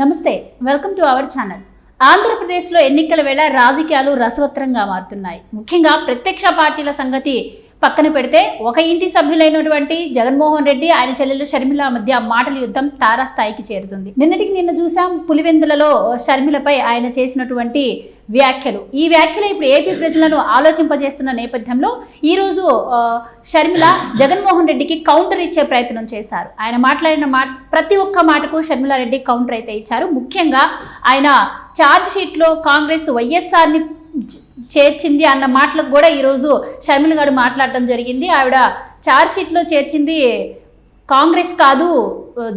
నమస్తే welcome to our channel. ఆంధ్రప్రదేశ్లో ఎన్నికల వేళ రాజకీయాలు రసవత్రంగా మారుతున్నాయి. ముఖ్యంగా ప్రత్యక్ష పార్టీల సంగతి పక్కన పెడితే ఒక ఇంటి సభ్యులైనటువంటి జగన్మోహన్ రెడ్డి ఆయన చెల్లెలు షర్మిల మధ్య మాటల యుద్ధం తారాస్థాయికి చేరుతుంది. నిన్నటికి నిన్న చూసాం పులివెందులలో షర్మిలపై ఆయన చేసినటువంటి వ్యాఖ్యలు. ఈ వ్యాఖ్యలు ఇప్పుడు ఏపీ ప్రజలను ఆలోచింపజేస్తున్న నేపథ్యంలో ఈరోజు షర్మిల జగన్మోహన్ రెడ్డికి కౌంటర్ ఇచ్చే ప్రయత్నం చేశారు. ఆయన మాట్లాడిన మాట ప్రతి ఒక్క మాటకు షర్మిల రెడ్డి కౌంటర్ అయితే ఇచ్చారు. ముఖ్యంగా ఆయన ఛార్జ్ షీట్లో కాంగ్రెస్ వైఎస్ఆర్ని చేర్చింది అన్న మాటలకు కూడా ఈరోజు షర్మిల గారు మాట్లాడటం జరిగింది. ఆవిడ ఛార్జ్ షీట్లో చేర్చింది కాంగ్రెస్ కాదు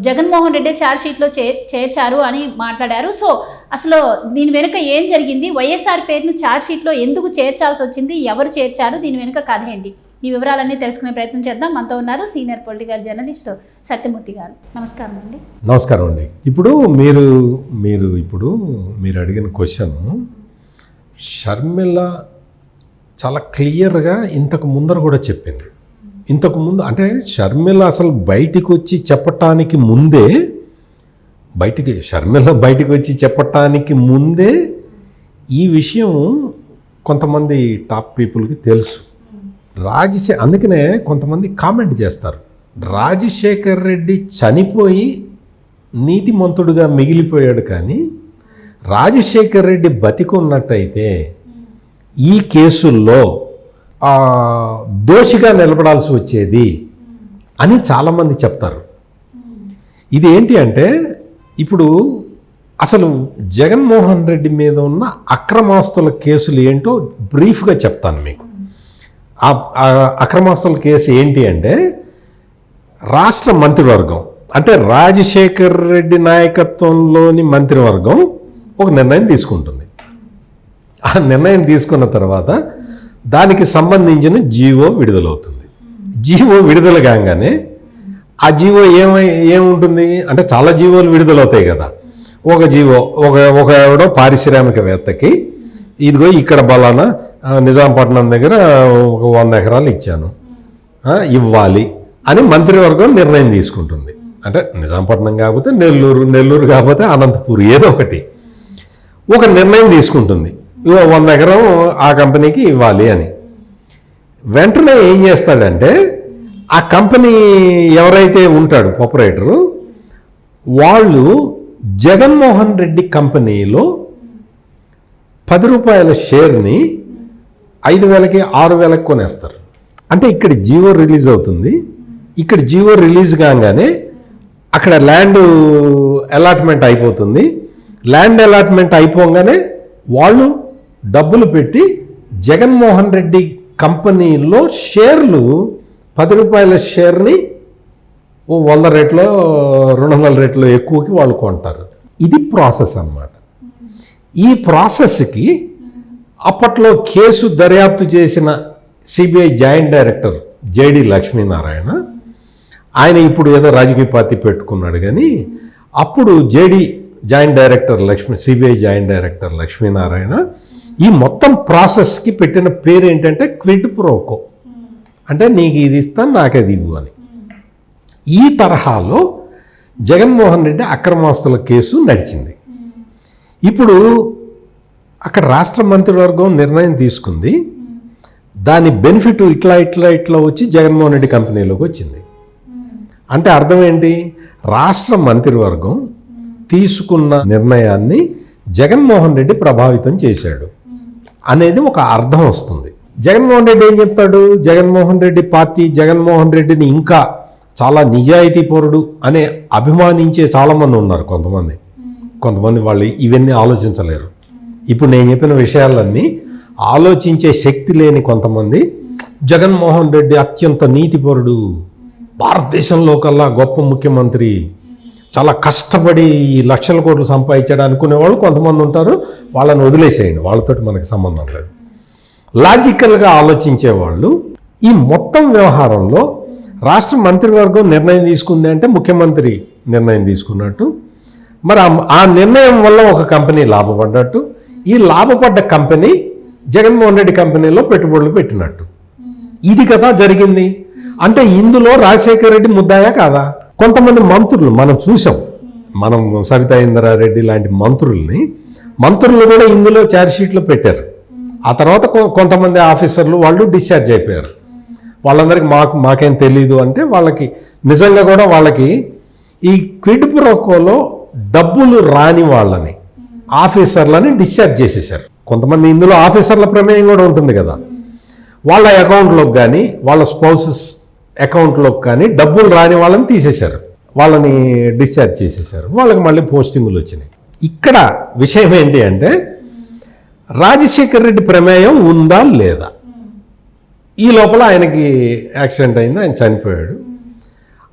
జగన్మోహన్ రెడ్డి చార్జ్షీట్లో చే చేర్చారు అని మాట్లాడారు. సో అసలు దీని వెనుక ఏం జరిగింది? వైఎస్ఆర్ పేరును చార్జ్షీట్లో ఎందుకు చేర్చాల్సి వచ్చింది? ఎవరు చేర్చారు? దీని వెనుక కథ ఏంటి? ఈ వివరాలన్నీ తెలుసుకునే ప్రయత్నం చేద్దాం. మనతో ఉన్నారు సీనియర్ పొలిటికల్ జర్నలిస్ట్ సత్యమూర్తి గారు. నమస్కారం అండి. నమస్కారం అండి. ఇప్పుడు మీరు మీరు ఇప్పుడు మీరు అడిగిన క్వశ్చన్ షర్మిల చాలా క్లియర్గా ఇంతకు ముందర కూడా చెప్పింది. ఇంతకు ముందు అంటే షర్మిల అసలు బయటికి వచ్చి చెప్పటానికి ముందే బయటికి షర్మిల బయటికి వచ్చి చెప్పటానికి ముందే ఈ విషయం కొంతమంది టాప్ పీపుల్కి తెలుసు. రాజశే అందుకనే కొంతమంది కామెంట్ చేస్తారు. రాజశేఖర్ రెడ్డి చనిపోయి నీతిమంతుడుగా మిగిలిపోయాడు కానీ రాజశేఖర్ రెడ్డి బతికున్నట్టయితే ఈ కేసుల్లో దోషిగా నిలబడాల్సి వచ్చేది అని చాలామంది చెప్తారు. ఇది ఏంటి అంటే ఇప్పుడు అసలు జగన్మోహన్ రెడ్డి మీద ఉన్న అక్రమాస్తుల కేసులు ఏంటో బ్రీఫ్గా చెప్తాను మీకు. అక్రమాస్తుల కేసు ఏంటి అంటే రాష్ట్ర మంత్రివర్గం అంటే రాజశేఖర్ రెడ్డి నాయకత్వంలోని మంత్రివర్గం ఒక నిర్ణయం తీసుకుంటుంది. ఆ నిర్ణయం తీసుకున్న తర్వాత దానికి సంబంధించిన జీవో విడుదలవుతుంది. జీవో విడుదల కాగానే ఆ జీవో ఏమై ఏముంటుంది? అంటే చాలా జీవోలు విడుదలవుతాయి కదా. ఒక జీవో ఒక ఒక ఎవడో పారిశ్రామికవేత్తకి ఇదిగో ఇక్కడ బలానా నిజాంపట్నం దగ్గర ఒక వంద ఎకరాలు ఇచ్చాను. ఇవ్వాలి అని మంత్రివర్గం నిర్ణయం తీసుకుంటుంది. అంటే నిజాంపట్నం కాకపోతే నెల్లూరు నెల్లూరు కాకపోతే అనంతపూర్ ఏదో ఒకటి. ఒక నిర్ణయం తీసుకుంటుంది. ఇగో వంద ఎకరం ఆ కంపెనీకి ఇవ్వాలి అని. వెంటనే ఏం చేస్తాడంటే ఆ కంపెనీ ఎవరైతే ఉంటాడు ఆపరేటరు వాళ్ళు జగన్మోహన్ రెడ్డి కంపెనీలో పది రూపాయల షేర్ని ఐదు వేలకి ఆరు వేలకు కొనేస్తారు. అంటే ఇక్కడ జియో రిలీజ్ అవుతుంది. ఇక్కడ జియో రిలీజ్ కాగానే అక్కడ ల్యాండ్ అలాట్మెంట్ అయిపోతుంది. ల్యాండ్ అలాట్మెంట్ అయిపోగానే వాళ్ళు డబ్బులు పెట్టి జగన్మోహన్ రెడ్డి కంపెనీలో షేర్లు పది రూపాయల షేర్ని ఓ వంద రేట్లో రెండు వందల రేట్లో ఎక్కువకి వాళ్ళు కొంటారు. ఇది ప్రాసెస్ అన్నమాట. ఈ ప్రాసెస్కి అప్పట్లో కేసు దర్యాప్తు చేసిన CBI joint director JD Lakshminarayana ఆయన ఇప్పుడు ఏదో రాజకీయ పార్టీ పెట్టుకున్నాడు కానీ అప్పుడు JD joint director Lakshmi CBI joint director Lakshminarayana. ఈ మొత్తం ప్రాసెస్కి పెట్టిన పేరు ఏంటంటే క్విడ్ ప్రోకో అంటే నీకు ఇది ఇస్తాను నాకు అది ఇవ్వు అని. ఈ తరహాలో జగన్మోహన్ రెడ్డి అక్రమాస్తుల కేసు నడిచింది. ఇప్పుడు అక్కడ రాష్ట్ర మంత్రివర్గం నిర్ణయం తీసుకుంది. దాని బెనిఫిట్ ఇట్లా ఇట్లా ఇట్లా వచ్చి జగన్మోహన్ రెడ్డి కంపెనీలోకి వచ్చింది. అంటే అర్థం ఏంటి? రాష్ట్ర మంత్రివర్గం తీసుకున్న నిర్ణయాన్ని జగన్మోహన్ రెడ్డి ప్రభావితం చేశాడు. అనేది ఒక అర్థం వస్తుంది. జగన్మోహన్ రెడ్డి ఏం చెప్తాడు? జగన్మోహన్ రెడ్డి పార్టీ జగన్మోహన్ రెడ్డిని ఇంకా చాలా నిజాయితీ పరుడు అనే అభిమానించే చాలామంది ఉన్నారు కొంతమంది. కొంతమంది వాళ్ళు ఇవన్నీ ఆలోచించలేరు. ఇప్పుడు నేను చెప్పిన విషయాలన్నీ ఆలోచించే శక్తి లేని కొంతమంది జగన్మోహన్ రెడ్డి అత్యంత నీతిపరుడు భారతదేశంలో కల్లా గొప్ప ముఖ్యమంత్రి చాలా కష్టపడి ఈ లక్షల కోట్లు సంపాదించాడు అనుకునే వాళ్ళు కొంతమంది ఉంటారు. వాళ్ళని వదిలేసేయండి. వాళ్ళతో మనకి సంబంధం లేదు. లాజికల్గా ఆలోచించే వాళ్ళు ఈ మొత్తం వ్యవహారంలో రాష్ట్ర మంత్రివర్గం నిర్ణయం తీసుకుంది అంటే ముఖ్యమంత్రి నిర్ణయం తీసుకున్నట్టు. మరి ఆ- ఆ నిర్ణయం వల్ల ఒక కంపెనీ లాభపడ్డట్టు. ఈ లాభపడ్డ కంపెనీ జగన్మోహన్ రెడ్డి కంపెనీలో పెట్టుబడులు పెట్టినట్టు. ఇది కదా జరిగింది. అంటే ఇందులో రాజశేఖర రెడ్డి ముద్దాయా కాదా? కొంతమంది మంత్రులు మనం చూసాం. మనం సవితా ఇంద్రారెడ్డి లాంటి మంత్రుల్ని మంత్రులు కూడా ఇందులో ఛార్జ్షీట్లో పెట్టారు. ఆ తర్వాత కొ- కొంతమంది ఆఫీసర్లు వాళ్ళు డిశ్చార్జ్ అయిపోయారు. వాళ్ళందరికీ మాకు మాకేం తెలీదు అంటే వాళ్ళకి నిజంగా కూడా వాళ్ళకి ఈ క్విడ్ ప్రోకోలో డబ్బులు రాని వాళ్ళని ఆఫీసర్లని డిశ్చార్జ్ చేసేసారు కొంతమంది ఇందులో ఆఫీసర్ల ప్రమేయం కూడా ఉంటుంది కదా. వాళ్ళ అకౌంట్లోకి కానీ వాళ్ళ స్పౌసెస్ అకౌంట్లోకి కానీ డబ్బులు రాని వాళ్ళని తీసేశారు. వాళ్ళని డిశ్చార్జ్ చేసేసారు వాళ్ళకి మళ్ళీ పోస్టింగులు వచ్చినాయి. ఇక్కడ విషయం ఏంటి అంటే రాజశేఖర్ రెడ్డి ప్రమేయం ఉందా లేదా? ఈ లోపల ఆయనకి యాక్సిడెంట్ అయింది ఆయన చనిపోయాడు.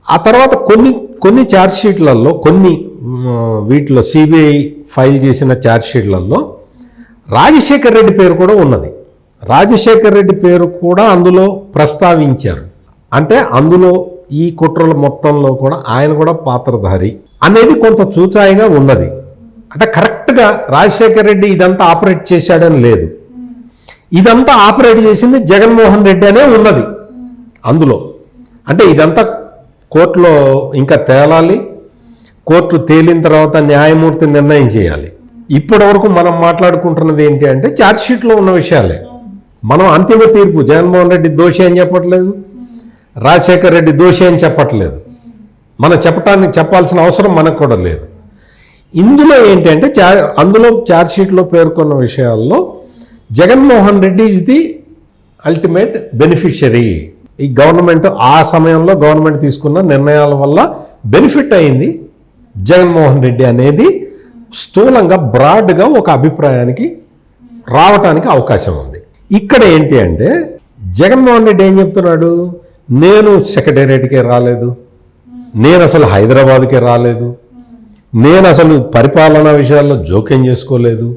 ఆ తర్వాత కొన్ని కొన్ని ఛార్జ్షీట్లలో కొన్ని వీటిలో సిబిఐ ఫైల్ చేసిన ఛార్జ్షీట్లలో రాజశేఖర్ రెడ్డి పేరు కూడా ఉన్నది. రాజశేఖర్ రెడ్డి పేరు కూడా అందులో ప్రస్తావించారు. అంటే అందులో ఈ కుట్రల మొత్తంలో కూడా ఆయన కూడా పాత్రధారి అనేది కొంత చూచాయిగా ఉన్నది. అంటే కరెక్ట్గా రాజశేఖర్ రెడ్డి ఇదంతా ఆపరేట్ చేశాడని లేదు. ఇదంతా ఆపరేట్ చేసింది జగన్మోహన్ రెడ్డి అనే ఉన్నది అందులో. అంటే ఇదంతా కోర్టులో ఇంకా తేలాలి కోర్టు తేలిన తర్వాత న్యాయమూర్తి నిర్ణయం చేయాలి. ఇప్పటి వరకు మనం మాట్లాడుకుంటున్నది ఏంటి అంటే ఛార్జ్ షీట్లో ఉన్న విషయాలే. మనం అంతిమ తీర్పు జగన్మోహన్ రెడ్డి దోషి అని చెప్పట్లేదు. రాజశేఖర్ రెడ్డి దోషి అని చెప్పట్లేదు. మనం చెప్పటానికి చెప్పాల్సిన అవసరం మనకు కూడా లేదు. ఇందులో ఏంటి అంటే అందులో ఛార్జ్షీట్లో పేర్కొన్న విషయాల్లో Jaganmohan Reddy is the ultimate beneficiary ఈ గవర్నమెంట్ ఆ సమయంలో గవర్నమెంట్ తీసుకున్న నిర్ణయాల వల్ల బెనిఫిట్ అయింది జగన్మోహన్ రెడ్డి అనేది. స్థూలంగా బ్రాడ్గా ఒక అభిప్రాయానికి రావటానికి అవకాశం ఉంది. ఇక్కడ ఏంటి అంటే జగన్మోహన్ రెడ్డి ఏం చెప్తున్నాడు? నేను సెక్రటేరియట్కే రాలేదు. నేను అసలు హైదరాబాద్కే రాలేదు. నేను అసలు పరిపాలనా విషయాల్లో జోక్యం చేసుకోలేదు.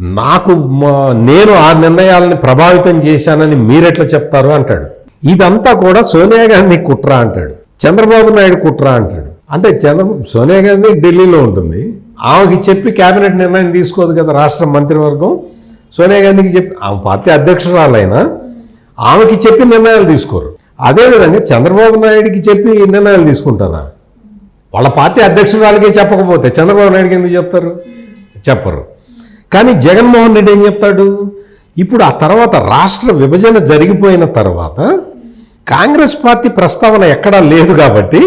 నాకు మా- నేను ఆ నిర్ణయాలని ప్రభావితం చేశానని మీరెట్లా చెప్తారు అంటాడు. ఇదంతా కూడా సోనియా గాంధీ కుట్ర అంటాడు. చంద్రబాబు నాయుడు కుట్ర అంటాడు. అంటే చంద్ర సోనియా గాంధీ ఢిల్లీలో ఉంటుంది. ఆమెకి చెప్పి కేబినెట్ నిర్ణయం తీసుకోదు కదా రాష్ట్ర మంత్రివర్గం. సోనియా గాంధీకి చెప్పి ఆమె పార్టీ అధ్యక్షురాలైనా ఆమెకి చెప్పి నిర్ణయాలు తీసుకోరు. అదేవిధంగా చంద్రబాబు నాయుడికి చెప్పి నిర్ణయాలు తీసుకుంటారా? వాళ్ళ పార్టీ అధ్యక్షురాలకే చెప్పకపోతే చంద్రబాబు నాయుడికి ఎందుకు చెప్తారు? చెప్పరు. కానీ జగన్మోహన్ రెడ్డి ఏం చెప్తాడు? ఇప్పుడు ఆ తర్వాత రాష్ట్ర విభజన జరిగిపోయిన తర్వాత కాంగ్రెస్ పార్టీ ప్రస్తావన ఎక్కడా లేదు కాబట్టి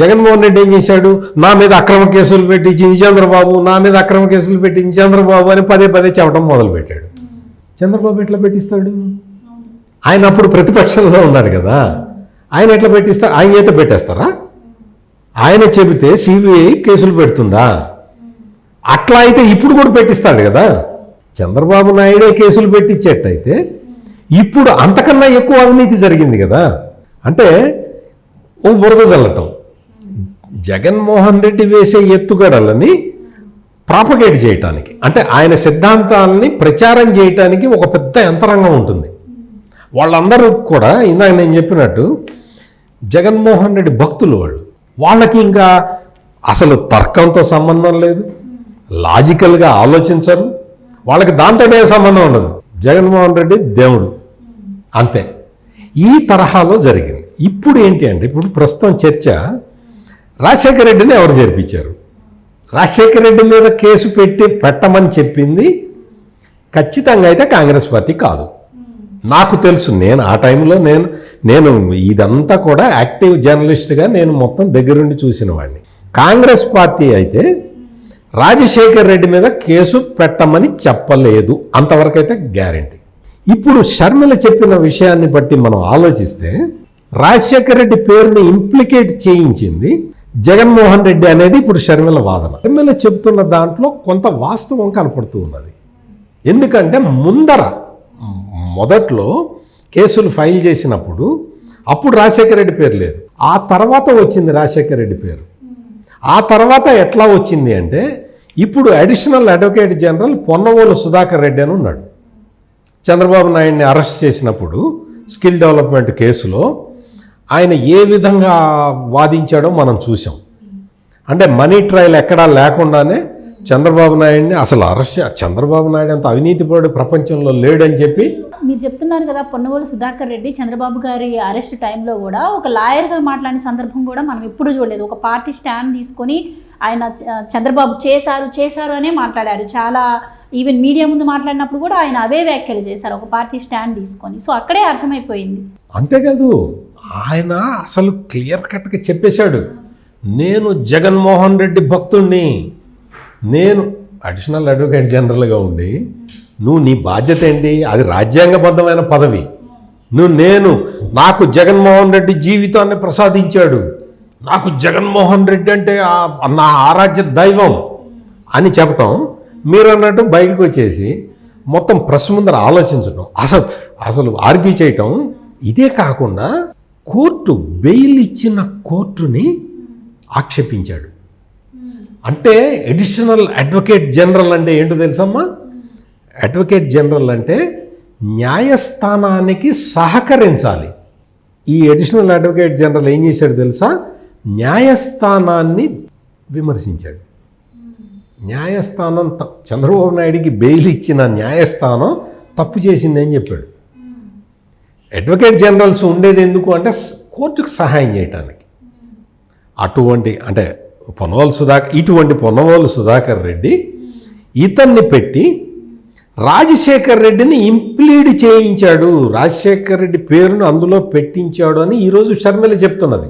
జగన్మోహన్ రెడ్డి ఏం చేశాడు? నా మీద అక్రమ కేసులు పెట్టించి చంద్రబాబు నా మీద అక్రమ కేసులు పెట్టించి చంద్రబాబు అని పదే పదే చెప్పడం మొదలుపెట్టాడు. చంద్రబాబు ఎట్లా పెట్టిస్తాడు? ఆయన అప్పుడు ప్రతిపక్షంలో ఉన్నాడు కదా. ఆయన ఎట్లా పెట్టిస్తారు? ఆయన చేత పెట్టేస్తారా? ఆయన చెబితే సిబిఐ కేసులు పెడుతుందా? అట్లా అయితే ఇప్పుడు కూడా పెట్టిస్తాడు కదా. చంద్రబాబు నాయుడే కేసులు పెట్టించేట్టయితే ఇప్పుడు అంతకన్నా ఎక్కువ అవినీతి జరిగింది కదా. అంటే ఓ బురద చల్లటం జగన్మోహన్ రెడ్డి వేసే ఎత్తుగడలని ప్రాపగేట్ చేయటానికి. అంటే ఆయన సిద్ధాంతాలని ప్రచారం చేయటానికి ఒక పెద్ద యంత్రాంగం ఉంటుంది. వాళ్ళందరూ కూడా ఇందాక నేను చెప్పినట్టు జగన్మోహన్ రెడ్డి భక్తులు వాళ్ళు. వాళ్ళకి ఇంకా అసలు తర్కంతో సంబంధం లేదు. లాజికల్గా ఆలోచించరు. వాళ్ళకి దాంతోనే సంబంధం ఉండదు. జగన్మోహన్ రెడ్డి దేవుడు. అంతే. ఈ తరహాలో జరిగింది. ఇప్పుడు ఏంటి అంటే ఇప్పుడు ప్రస్తుతం చర్చ రాజశేఖర రెడ్డిని ఎవరు జరిపించారు? రాజశేఖర రెడ్డి మీద కేసు పెట్టి పెట్టమని చెప్పింది ఖచ్చితంగా అయితే కాంగ్రెస్ పార్టీ కాదు. నాకు తెలుసు నేను ఆ టైంలో నేను నేను ఇదంతా కూడా యాక్టివ్ జర్నలిస్ట్గా నేను మొత్తం దగ్గరుండి చూసిన వాడిని. కాంగ్రెస్ పార్టీ అయితే రాజశేఖర్ రెడ్డి మీద కేసు పెట్టమని చెప్పలేదు అంతవరకు అయితే గ్యారంటీ. ఇప్పుడు షర్మిల చెప్పిన విషయాన్ని బట్టి మనం ఆలోచిస్తే రాజశేఖర్ రెడ్డి పేరుని ఇంప్లికేట్ చేయించింది జగన్మోహన్ రెడ్డి అనేది ఇప్పుడు షర్మిల వాదన. షర్మిల చెప్తున్న దాంట్లో కొంత వాస్తవం కనపడుతూ ఉన్నది. ఎందుకంటే ముందర మొదట్లో కేసులు ఫైల్ చేసినప్పుడు అప్పుడు రాజశేఖర రెడ్డి పేరు లేదు. ఆ తర్వాత వచ్చింది రాజశేఖర రెడ్డి పేరు. ఆ తర్వాత ఎట్లా వచ్చింది అంటే ఇప్పుడు additional advocate general Ponnavolu Sudhakar Reddy అని ఉన్నాడు. చంద్రబాబు నాయుడిని అరెస్ట్ చేసినప్పుడు స్కిల్ డెవలప్మెంట్ కేసులో ఆయన ఏ విధంగా వాదించాడో మనం చూసాం అంటే మనీ ట్రయల్ ఎక్కడా లేకుండానే చంద్రబాబు నాయుడిని అసలు అరెస్ట్ చంద్రబాబు నాయుడు అంత అవినీతిపరుడు ప్రపంచంలో లేడని చెప్పి మీరు చెప్తున్నారు కదా పొన్నవోలు సుధాకర్ రెడ్డి చంద్రబాబు గారి అరెస్ట్ టైంలో కూడా ఒక లాయర్గా మాట్లాడిన సందర్భం కూడా మనం ఎప్పుడు చూడలేదు. ఒక పార్టీ స్టాండ్ తీసుకొని ఆయన చంద్రబాబు చేశారు చేశారు అనే మాట్లాడారు. చాలా ఈవెన్ మీడియా ముందు మాట్లాడినప్పుడు కూడా ఆయన అవే వ్యాఖ్యలు చేశారు ఒక పార్టీ స్టాండ్ తీసుకొని. సో అక్కడే అర్థమైపోయింది. అంతేకాదు ఆయన అసలు క్లియర్ కట్గా చెప్పేశాడు. నేను జగన్మోహన్ రెడ్డి భక్తుణ్ణి. నేను అడిషనల్ అడ్వకేట్ జనరల్గా ఉండి నువ్వు నీ బాధ్యత ఏంటి? అది రాజ్యాంగబద్ధమైన పదవి. నువ్వు నేను నాకు జగన్మోహన్ రెడ్డి జీవితాన్ని ప్రసాదించాడు. నాకు జగన్మోహన్ రెడ్డి అంటే నా ఆరాధ్య దైవం అని చెప్పటం మీరు అన్నట్టు బయటకు వచ్చేసి మొత్తం ప్రెస్ ముందర ఆలోచించడం అసలు అసలు ఆర్గ్యూ చేయటం ఇదే కాకుండా కోర్టు బెయిల్ ఇచ్చిన కోర్టుని ఆక్షేపించాడు. అంటే అడిషనల్ అడ్వకేట్ జనరల్ అంటే ఏంటో తెలుసమ్మా? అడ్వకేట్ జనరల్ అంటే న్యాయస్థానానికి సహకరించాలి. ఈ అడిషనల్ అడ్వకేట్ జనరల్ ఏం చేశాడు తెలుసా? న్యాయస్థానాన్ని విమర్శించాడు. న్యాయస్థానం త- చంద్రబాబు నాయుడికి బెయిల్ ఇచ్చిన న్యాయస్థానం తప్పు చేసింది అని చెప్పాడు. అడ్వకేట్ జనరల్స్ ఉండేది ఎందుకు అంటే కోర్టుకు సహాయం చేయటానికి. అటువంటి అంటే పొన్నవోలు సుధాకర్ ఇటువంటి పొన్నవోలు సుధాకర్ రెడ్డి ఇతన్ని పెట్టి రాజశేఖర్ రెడ్డిని ఇంప్లీడ్ చేయించాడు. రాజశేఖర్ రెడ్డి పేరును అందులో పెట్టించాడు అని ఈరోజు షర్మిల చెప్తున్నది.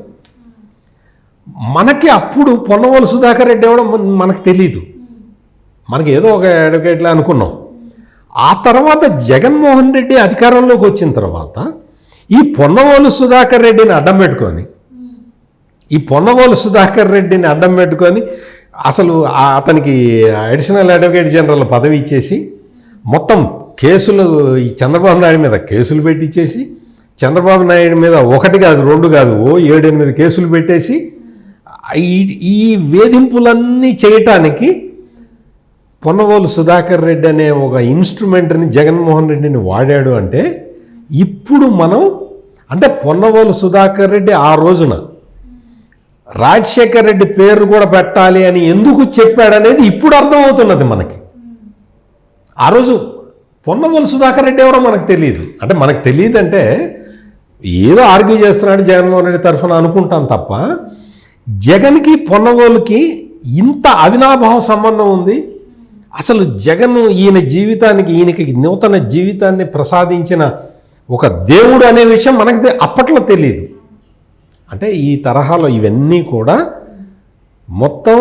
మనకి అప్పుడు పొన్నవోలు సుధాకర్ రెడ్డి ఎవడో మనకు తెలియదు మనకి ఏదో ఒక అడ్వకేట్లా అనుకున్నాం. ఆ తర్వాత జగన్మోహన్ రెడ్డి అధికారంలోకి వచ్చిన తర్వాత ఈ పొన్నవోలు సుధాకర్ రెడ్డిని అడ్డం పెట్టుకొని ఈ పొన్నవోలు సుధాకర్ రెడ్డిని అడ్డం పెట్టుకొని అసలు అతనికి అడిషనల్ అడ్వకేట్ జనరల్ పదవి ఇచ్చేసి మొత్తం కేసులు ఈ చంద్రబాబు నాయుడు మీద కేసులు పెట్టించేసి చంద్రబాబు నాయుడు మీద ఒకటి కాదు రెండు కాదు ఓ ఏడెనిమిది కేసులు పెట్టేసి ఈ- వేధింపులన్నీ చేయటానికి పొన్నవోలు సుధాకర్ రెడ్డి అనే ఒక ఇన్స్ట్రుమెంట్ని జగన్మోహన్ రెడ్డిని వాడాడు అంటే ఇప్పుడు మనం అంటే పొన్నవోలు సుధాకర్ రెడ్డి ఆ రోజున రాజశేఖర్ రెడ్డి పేరు కూడా పెట్టాలి అని ఎందుకు చెప్పాడనేది ఇప్పుడు అర్థమవుతున్నది మనకి. ఆ రోజు పొన్నవోలు సుధాకర్ రెడ్డి ఎవరో మనకు తెలియదు అంటే మనకు తెలియదు అంటే ఏదో ఆర్గ్యూ చేస్తున్నాడు జగన్మోహన్ రెడ్డి తరఫున అనుకుంటాం తప్ప జగన్కి పొన్నవోలుకి ఇంత అవినాభావ సంబంధం ఉంది. అసలు జగన్ ఈయన జీవితానికి ఈయనకి నూతన జీవితాన్ని ప్రసాదించిన ఒక దేవుడు అనే విషయం మనకి అప్పట్లో తెలియదు అంటే ఈ తరహాలో ఇవన్నీ కూడా మొత్తం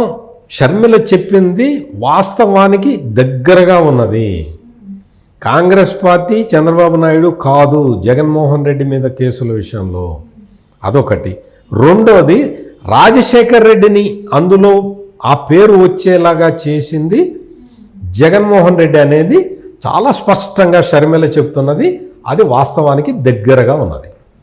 షర్మిల చెప్పింది వాస్తవానికి దగ్గరగా ఉన్నది. కాంగ్రెస్ పార్టీ చంద్రబాబు నాయుడు కాదు జగన్మోహన్ రెడ్డి మీద కేసుల విషయంలో. అదొకటి. రెండోది రాజశేఖర్ రెడ్డిని అందులో ఆ పేరు వచ్చేలాగా చేసింది జగన్మోహన్ రెడ్డి అనేది చాలా స్పష్టంగా షర్మిల చెప్తున్నది. అది వాస్తవానికి దగ్గరగా ఉన్నది.